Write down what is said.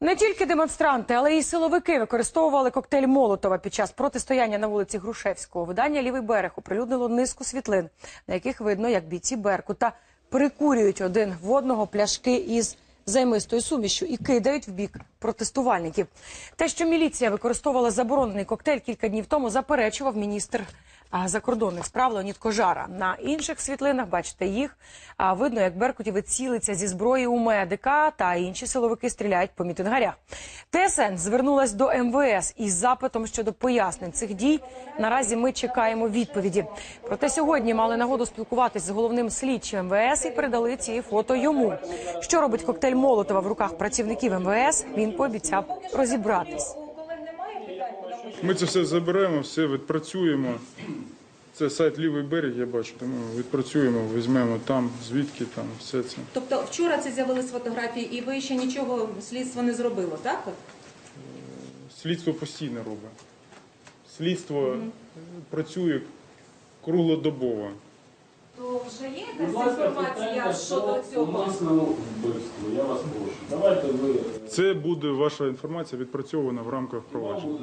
Не тільки демонстранти, але й силовики використовували коктейль Молотова під час протистояння на вулиці Грушевського. Видання Лівий берег оприлюднило низку світлин, на яких видно, як бійці Беркута прикурюють один в одного пляшки із займистою сумішю і кидають в бік протестувальників. Те, що міліція використовувала заборонений коктейль кілька днів тому, заперечував міністр закордонних справ Леонід Кожара. На інших світлинах, бачите їх, видно, як беркутівець цілиться зі зброї у медика, та інші силовики стріляють по мітингарях. ТСН звернулась до МВС із запитом щодо пояснень цих дій. Наразі ми чекаємо відповіді. Проте сьогодні мали нагоду спілкуватись з головним слідчим МВС і передали ці фото йому. Що робить коктейль Молотова в руках працівників МВС? Він пообіцяв розібратись. Ми це все заберемо, все відпрацюємо. Це сайт Лівий берег, я бачу, тому відпрацюємо, візьмемо там, звідки там, все це. Тобто вчора це з'явились фотографії, і ви ще нічого слідство не зробило, так? Слідство постійно робить. Слідство працює круглодобово. То вже є якась інформація щодо цього? умисному вбивству. Я вас прошу. Давайте ви Це буде ваша інформація відпрацьована в рамках провадження.